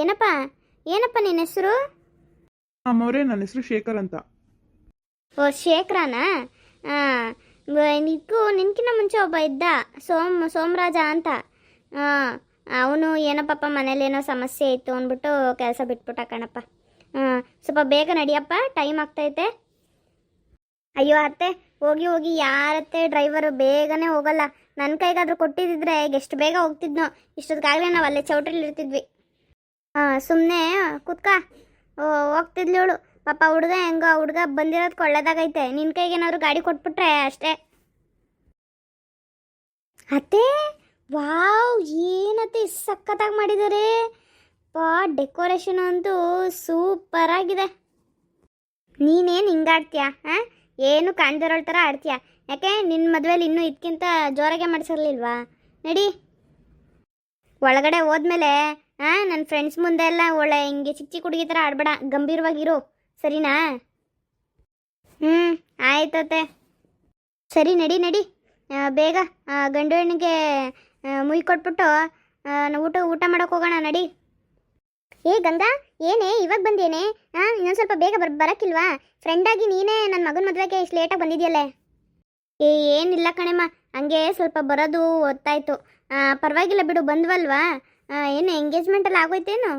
ಏನಪ್ಪ? ಏನಪ್ಪ ನಿನ್ನ ಹೆಸರು? ಅಮ್ಮವ್ರೆ ನನ್ನ ಹೆಸರು ಶೇಖರ್ ಅಂತ. ಓ ಶೇಖರನ? ಇದಕ್ಕೂ ನಿನ್ಕಿನ್ನ ಮುಂಚೆ ಒಬ್ಬ ಇದ್ದ ಸೋಮ್ ಸೋಮರಾಜ ಅಂತ. ಅವನು ಏನಪ್ಪಪ್ಪ ಮನೇಲಿ ಏನೋ ಸಮಸ್ಯೆ ಇತ್ತು ಅಂದ್ಬಿಟ್ಟು ಕೆಲಸ ಬಿಟ್ಬಿಟ್ಟ ಕಣಪ್ಪ. ಹಾಂ ಸ್ವಲ್ಪ ಬೇಗ ನಡಿಯಪ್ಪ ಟೈಮ್ ಆಗ್ತೈತೆ. ಅಯ್ಯೋ ಅತ್ತೆ ಹೋಗಿ ಹೋಗಿ ಯಾರತ್ತೆ ಡ್ರೈವರು ಬೇಗನೆ ಹೋಗಲ್ಲ. ನನ್ನ ಕೈಗಾದ್ರೂ ಕೊಟ್ಟಿದ್ದಿದ್ರೆ ಎಷ್ಟು ಬೇಗ ಹೋಗ್ತಿದ್ನೋ. ಇಷ್ಟೊತ್ತಿಗಾಗಲೇ ನಾವು ಅಲ್ಲೇ ಚೌಟ್ರಿಲಿ ಇರ್ತಿದ್ವಿ ಸುಮ್ಮನೆ ಕುತ್ಕ. ಓ ಹೋಗ್ತಿದ್ಲವಳು ಪಾಪ ಹುಡುಗ ಹೆಂಗೋ ಹುಡುಗ ಬಂದಿರೋದು ಕೊಳ್ಳೆದಾಗೈತೆ ನಿನ್ನ ಕೈಗೆ ಏನಾದ್ರು ಗಾಡಿ ಕೊಟ್ಬಿಟ್ರೆ ಅಷ್ಟೇ. ಅತ್ತೆ, ವಾವ್ ಏನತ್ತೆ ಸಖತ್ತಾಗಿ ಮಾಡಿದ್ದಾರೆ ಪಾ, ಡೆಕೋರೇಷನ್ ಅಂತೂ ಸೂಪರ್ ಆಗಿದೆ. ನೀನೇನು ಹಿಂಗಾಡ್ತೀಯ ಏನು ಕಾಣ್ದಿರೋಳ್ ಥರ ಆಡ್ತೀಯ? ಯಾಕೆ ನಿನ್ನ ಮದುವೆಲಿ ಇನ್ನೂ ಇದಕ್ಕಿಂತ ಜೋರಾಗೆ ಮಾಡಿಸಿರ್ಲಿಲ್ವಾ? ನಡಿ. ಒಳಗಡೆ ಹೋದ್ಮೇಲೆ ಹಾಂ ನನ್ನ ಫ್ರೆಂಡ್ಸ್ ಮುಂದೆ ಎಲ್ಲ ಒಳ್ಳೆ ಹಿಂಗೆ ಚಿಕ್ಕ ಚಿಕ್ಕ ಹುಡುಗಿ ಥರ ಆಡಬೇಡ ಗಂಭೀರವಾಗಿರು. ಸರಿನಾ? ಹ್ಞೂ ಆಯ್ತತೆ ಸರಿ ನಡಿ ನಡಿ. ಬೇಗ ಗಂಡು ಹೆಣ್ಣಿಗೆ ಮುಯ್ ಕೊಟ್ಬಿಟ್ಟು ಊಟ ಊಟ ಮಾಡೋಕೆ ಹೋಗೋಣ ನಡಿ. ಏ ಗಂಗಾ ಏನೇ ಇವಾಗ ಬಂದೇನೆ? ಹಾಂ ಇನ್ನೊಂದು ಸ್ವಲ್ಪ ಬೇಗ ಬರ್ ಬರೋಕ್ಕಿಲ್ವಾ? ಫ್ರೆಂಡಾಗಿ ನೀನೇ ನನ್ನ ಮಗನ ಮದುವೆಗೆ ಇಷ್ಟು ಲೇಟಾಗಿ ಬಂದಿದೆಯಲ್ಲೇ? ಏ ಏನಿಲ್ಲ ಕಣೆಮ್ಮ. ಹಂಗೆ ಸ್ವಲ್ಪ ಬರೋದು ಹೊತ್ತಾಯ್ತು ಆ, ಪರವಾಗಿಲ್ಲ ಬಿಡು ಬಂದ್ವಲ್ವಾ? ಏನು ಎಂಗೇಜ್ಮೆಂಟಲ್ಲಿ ಆಗೋಯ್ತೇನು?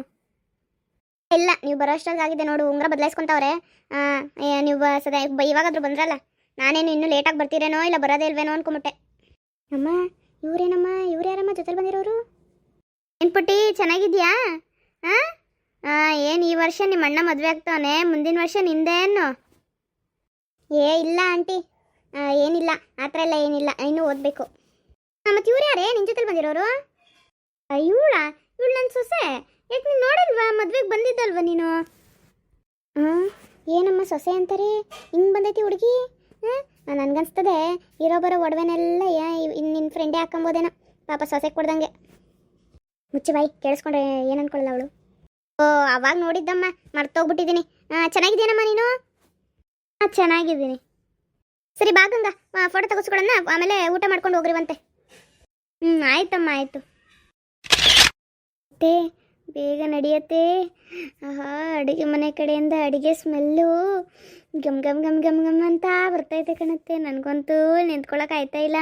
ಇಲ್ಲ, ನೀವು ಬರೋ ಅಷ್ಟಾಗಿದೆ ನೋಡು, ಉಂಗ್ರ ಬದಲಾಯಿಸ್ಕೊಂತವ್ರೆ. ನೀವು ಸದಾ ಇವಾಗಾದ್ರೂ ಬಂದ್ರಲ್ಲ, ನಾನೇನು ಇನ್ನೂ ಲೇಟಾಗಿ ಬರ್ತೀರೇನೋ ಇಲ್ಲ ಬರೋದೇ ಇಲ್ವೇನೋ ಅನ್ಕೊಂಬಿಟ್ಟೆ. ಅಮ್ಮ, ಇವರೇನಮ್ಮ, ಇವ್ರು ಯಾರಮ್ಮ ಜೊತೆಲಿ ಬಂದಿರೋರು? ಏನು ಪುಟ್ಟಿ, ಚೆನ್ನಾಗಿದ್ಯಾ? ಹಾಂ ಏನು ಈ ವರ್ಷ ನಿಮ್ಮ ಅಣ್ಣ ಮದುವೆ ಆಗ್ತಾವನೆ ಮುಂದಿನ ವರ್ಷ ನಿಂದೇನು ಏ, ಇಲ್ಲ ಆಂಟಿ. ಏನಿಲ್ಲ, ಆ ಥರ ಎಲ್ಲ ಏನಿಲ್ಲ, ಇನ್ನೂ ಓದಬೇಕು. ಮತ್ತು ಇವ್ರು ಯಾರೇ ನಿನ್ನ ಜೊತೆಲಿ ಬಂದಿರೋರು? ಇವಳ? ಇವಳು ನನ್ನ ಸೊಸೆ? ಯಾಕೆ ನೀನು ನೋಡಿಲ್ವಾ? ಮದ್ವೆಗೆ ಬಂದಿದ್ದಲ್ವ ನೀನು? ಹಾಂ ಏನಮ್ಮ ಸೊಸೆ ಅಂತಾರೆ? ಹಿಂಗೆ ಬಂದೈತಿ ಹುಡುಗಿ? ಹಾಂ ನನಗನ್ಸ್ತದೆ. ಇರೋ ಬರೋ ಒಡವೆನೆಲ್ಲ ನಿನ್ನ ಫ್ರೆಂಡೇ ಹಾಕೊಂಬೋದೇನೋ. ಪಾಪ ಸೊಸೆ ಕೊಡ್ದಂಗೆ. ಮುಚ್ಚಿ ಬಾಯಿ ಕೇಳಿಸ್ಕೊಂಡ್ರೆ ಏನು ಅನ್ಕೊಳ್ಳಲ್ಲ ಅವಳು? ಓ, ಅವಾಗ ನೋಡಿದ್ದಮ್ಮ. ಮರ್ತೋಗ್ಬಿಟ್ಟಿದ್ದೀನಿ. ಹಾಂ ಚೆನ್ನಾಗಿದ್ದೀನಮ್ಮ ನೀನು? ಹಾಂ ಚೆನ್ನಾಗಿದ್ದೀನಿ. ಸರಿ ಬಾ ಗಂಗಾ. ಫೋಟೋ ತೆಗೆಸ್ಕೊಳ್ಳೋಣ ಆಮೇಲೆ ಊಟ ಮಾಡ್ಕೊಂಡು ಹೋಗ್ರಿವಂತೆ ಹ್ಞೂ ಆಯ್ತಮ್ಮ, ಆಯಿತು. ಮತ್ತೆ ಬೇಗ ನಡೆಯತ್ತೆ. ಆಹಾ, ಅಡುಗೆ ಮನೆ ಕಡೆಯಿಂದ ಅಡುಗೆ ಸ್ಮೆಲ್ಲು ಗಮ್ ಗಮ್ ಗಮ್ ಗಮ್ ಗಮ್ ಅಂತ ಬರ್ತೈತೆ ಕಣತ್ತೆ. ನನಗಂತೂ ನಿಂತ್ಕೊಳಕ್ಕೆ ಆಯ್ತಾ ಇಲ್ಲ.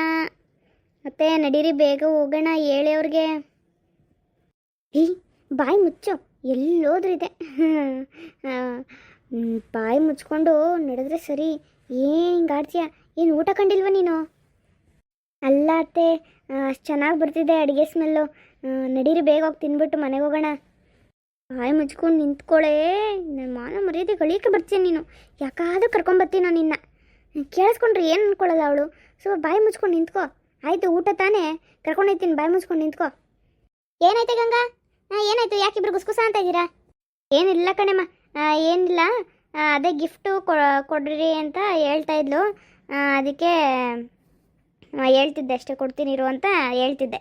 ಮತ್ತೆ ನಡೀರಿ, ಬೇಗ ಹೋಗೋಣ ಹೇಳಿ ಅವ್ರಿಗೆ. ಹೀ ಬಾಯಿ ಮುಚ್ಚು. ಎಲ್ಲೋದ್ರಿದೆ ಬಾಯಿ ಮುಚ್ಕೊಂಡು ನಡೆದ್ರೆ ಸರಿ. ಏನು ಹಿಂಗೆ ಆಡ್ತೀಯ ಏನು ಊಟ ಕಂಡಿಲ್ವ ನೀನು? ಅಲ್ಲ ಅತ್ತೆ ಅಷ್ಟು ಚೆನ್ನಾಗಿ ಬರ್ತಿದೆ ಅಡುಗೆ ಸ್ಮೆಲ್ಲು. ನಡೀರಿ, ಬೇಗ ಹೋಗಿ ತಿನ್ಬಿಟ್ಟು ಮನೆಗೆ ಹೋಗೋಣ. ಬಾಯಿ ಮುಚ್ಕೊಂಡು ನಿಂತ್ಕೊಳ್ಳೇ ನನ್ನ ಮಾನ ಮರ್ಯಾದೆ ಗಳಿಕೆ ಬರ್ತೀನಿ ನೀನು? ಯಾಕಾದರೂ ಕರ್ಕೊಂಬರ್ತೀನಿ ನಾನು ನಿನ್ನ. ಕೇಳಿಸ್ಕೊಂಡ್ರೆ ಏನು ಅನ್ಕೊಳ್ಳಲ್ಲ ಅವಳು. ಸೊ ಬಾಯಿ ಮುಚ್ಕೊಂಡು ನಿಂತ್ಕೋ. ಆಯಿತು, ಊಟ ತಾನೇ. ಕರ್ಕೊಂಡೋಗ್ತೀನಿ ಬಾಯಿ ಮುಚ್ಕೊಂಡು ನಿಂತ್ಕೋ. ಏನಾಯ್ತು ಗಂಗಾ? ಏನಾಯ್ತು? ಯಾಕಿಬ್ರು ಗುಸ್ಗುಸ ಅಂತ ಇದ್ದೀರಾ? ಏನಿಲ್ಲ ಕಣೆಮ್ಮ. ಏನಿಲ್ಲ. ಅದೇ ಗಿಫ್ಟು ಕೊಡ್ರಿ ಅಂತ ಹೇಳ್ತಾ ಇದ್ಲು. ಅದಕ್ಕೆ ಹೇಳ್ತಿದ್ದೆ ಅಷ್ಟೇ ಕೊಡ್ತೀನಿ ಇರು ಅಂತ ಹೇಳ್ತಿದ್ದೆ.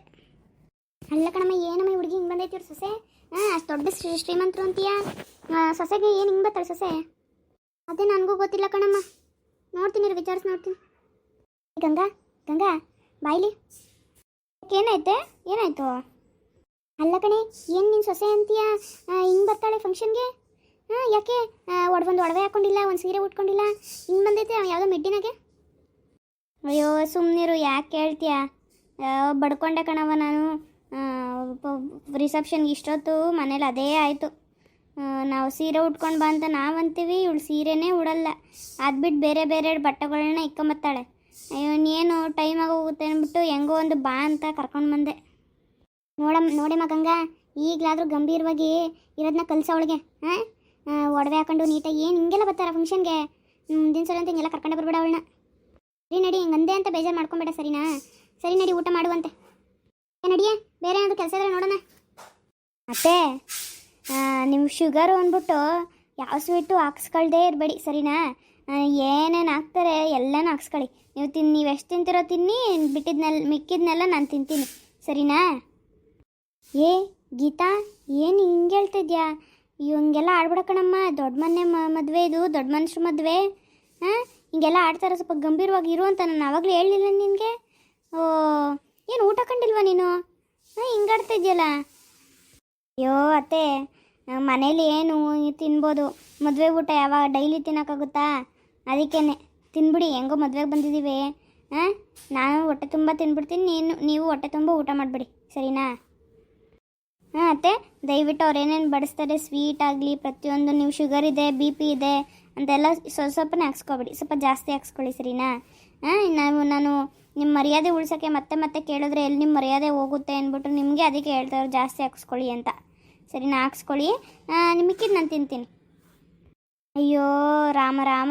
ಅಲ್ಲ ಕಣಮ್ಮ, ಏನಮ್ಮ ಹುಡುಗಿ ಹಿಂಗೆ ಬಂದೈತಿ ಇವ್ರು ಸೊಸೆ? ಹಾಂ, ಅಷ್ಟು ದೊಡ್ಡ ಶ್ರೀ ಶ್ರೀಮಂತರು ಅಂತೀಯ? ಸೊಸೆಗೆ ಏನು ಹಿಂಗೆ ಬರ್ತಾಳೆ ಸೊಸೆ? ಅದೇ ನನಗೂ ಗೊತ್ತಿಲ್ಲ ಕಣಮ್ಮ. ನೋಡ್ತೀನಿ ಇರು, ವಿಚಾರಿಸಿ ನೋಡ್ತೀನಿ. ಗಂಗಾ ಗಂಗಾ, ಬಾಯ್ಲಿ. ಏನಾಯ್ತೆ? ಏನಾಯ್ತು? ಅಲ್ಲ ಕಣೆ, ಏನು ನಿನ್ನ ಸೊಸೆ ಅಂತೀಯ? ಹಿಂಗೆ ಬರ್ತಾಳೆ ಫಂಕ್ಷನ್ಗೆ? ಹಾಂ, ಯಾಕೆ? ಒಡ್ಬಂದು ಒಡವೆ ಹಾಕೊಂಡಿಲ್ಲ, ಒಂದು ಸೀರೆ ಉಟ್ಕೊಂಡಿಲ್ಲ, ಹಿಂಗೆ ಬಂದೈತೆ ಯಾವುದೋ ಮೆಡ್ಡಿನಾಗೆ? ಅಯ್ಯೋ ಸುಮ್ಮನಿರು ಯಾಕೆ ಹೇಳ್ತೀಯ? ಬಡ್ಕೊಂಡೆ ಕಣವ ನಾನು. ರಿಸೆಪ್ಷನ್ಗೆ ಇಷ್ಟೊತ್ತು ಮನೇಲಿ ಅದೇ ಆಯಿತು. ನಾವು ಸೀರೆ ಉಟ್ಕೊಂಡು ಬಾ ಅಂತ ನಾವು ಅಂತೀವಿ ಇವಳು ಸೀರೆನೇ ಉಡಲ್ಲ. ಅದು ಬಿಟ್ಟು ಬೇರೆ ಬೇರೆ ಬಟ್ಟೆಗಳನ್ನ ಇಕ್ಕೊಂಬತ್ತಾಳೆ. ಅಯ್ಯೋ ನೀನು ಟೈಮ್ ಆಗೋಗುತ್ತೆ ಅಂದ್ಬಿಟ್ಟು ಹೆಂಗೋ ಒಂದು ಬಾ ಅಂತ ಕರ್ಕೊಂಡು ಬಂದೆ. ನೋಡಮ್ ನೋಡಿ ಮಗಂಗ ಈಗಲಾದರೂ ಗಂಭೀರವಾಗಿ ಇರೋದನ್ನ ಕಲ್ಸವಳಿಗೆ ಹಾಂ ಒಡವೆ ಹಾಕೊಂಡು ನೀಟಾಗಿ ಏನು ಹಿಂಗೆಲ್ಲ ಬರ್ತಾರ ಫಂಕ್ಷನ್ಗೆ ಮುಂದಿನ ಸಲ ಅಂತ ಹಿಂಗೆಲ್ಲ ಕರ್ಕೊಂಡೆ ಬರ್ಬೇಡ ಅವಳನ್ನ. ಸರಿ ನಡಿ ಹಿಂಗಂದೆ ಅಂತ ಬೇಜಾರು ಮಾಡ್ಕೊಂಬೇಡ ಸರಿನಾ? ಸರಿ ನಡಿ, ಊಟ ಮಾಡುವಂತೆ. ನಡಿಯೇ, ಬೇರೆ ಏನಾದ್ರು ಕೆಲಸ ಇದ್ರೆ ನೋಡೋಣ. ಅತ್ತೆ ನಿಮ್ಮ ಶುಗರು ಅಂದ್ಬಿಟ್ಟು ಯಾವ ಸ್ವೀಟು ಹಾಕ್ಸ್ಕೊಳ್ದೇ ಇರಬೇಡಿ, ಸರಿನಾ? ಏನೇನು ಹಾಕ್ತಾರೆ ಎಲ್ಲನೂ ಹಾಕ್ಸ್ಕೊಳ್ಳಿ. ನೀವು ತಿನ್ನಿ ನೀವು ಎಷ್ಟು ತಿಂತಿರೋ ತಿನ್ನಿ ಬಿಟ್ಟಿದ್ನೆಲ್ಲ ಮಿಕ್ಕಿದ್ನೆಲ್ಲ ನಾನು ತಿಂತೀನಿ, ಸರಿನಾ? ಏ, ಗೀತಾ, ಏನು ಹಿಂಗೆ ಹೇಳ್ತಿದ್ಯಾ? ಇವಂಗೆಲ್ಲ ಆಡ್ಬಿಡಕಣಮ್ಮ ದೊಡ್ಡ ಮನೆ ಮದುವೆ ಇದು, ದೊಡ್ಡ ಮನುಷ್ಯ ಮದುವೆ ಹಾಂ ಹಿಂಗೆಲ್ಲ ಆಡ್ತಾರೆ ಸ್ವಲ್ಪ ಗಂಭೀರವಾಗಿ ಇರು ಅಂತ ನಾನು ಆವಾಗಲೇ ಹೇಳಲಿಲ್ಲ ನಿನಗೆ. ಓ, ಏನು ಊಟ ಕಂಡಿಲ್ವ ನೀನು? ಹಾಂ ಹಿಂಗಾಡ್ತಿದ್ಯಲ್ಲ ಅಯ್ಯೋ, ಅತ್ತೆ ಮನೇಲಿ ಏನು ತಿನ್ಬೋದು. ಮದುವೆ ಊಟ ಯಾವಾಗ ಡೈಲಿ ತಿನ್ನೋಕ್ಕಾಗುತ್ತಾ? ಅದಕ್ಕೇನೆ. ತಿನ್ಬಿಡಿ, ಹೆಂಗೋ ಮದುವೆಗೆ ಬಂದಿದ್ದೀವಿ ಹಾಂ ನಾನು ಹೊಟ್ಟೆ ತುಂಬ ತಿನ್ಬಿಡ್ತೀನಿ, ನೀನು, ನೀವು ಹೊಟ್ಟೆ ತುಂಬ ಊಟ ಮಾಡಿಬಿಡಿ, ಸರಿನಾ? ಹಾಂ ದಯವಿಟ್ಟು ಅವ್ರು ಏನೇನು ಬಡಿಸ್ತಾರೆ ಸ್ವೀಟ್ ಆಗಲಿ, ಪ್ರತಿಯೊಂದು ನೀವು ಶುಗರ್ ಇದೆ ಬಿ ಪಿ ಇದೆ, ಅಂತೆಲ್ಲ ಸ್ವಲ್ಪ ಸ್ವಲ್ಪನೇ ಹಾಕ್ಸ್ಕೊಬೇಡಿ. ಸ್ವಲ್ಪ ಜಾಸ್ತಿ ಹಾಕ್ಸ್ಕೊಳ್ಳಿ, ಸರಿನಾ? ಹಾಂ ನಾವು ನಾನು ನಿಮ್ಮ ಮರ್ಯಾದೆ ಉಳ್ಸೋಕ್ಕೆ ಮತ್ತೆ ಮತ್ತೆ ಕೇಳಿದ್ರೆ ಎಲ್ಲಿ ನಿಮ್ಮ ಮರ್ಯಾದೆ ಹೋಗುತ್ತೆ ಅಂದ್ಬಿಟ್ಟು ನಿಮಗೆ ಅದಕ್ಕೆ ಹೇಳ್ತಾರೆ, ಜಾಸ್ತಿ ಹಾಕ್ಸ್ಕೊಳ್ಳಿ ಅಂತ. ಸರಿನಾ? ಹಾಕ್ಸ್ಕೊಳ್ಳಿ. ನಿಮಗೆ ನಾನು ತಿಂತೀನಿ. ಅಯ್ಯೋ, ರಾಮ ರಾಮ.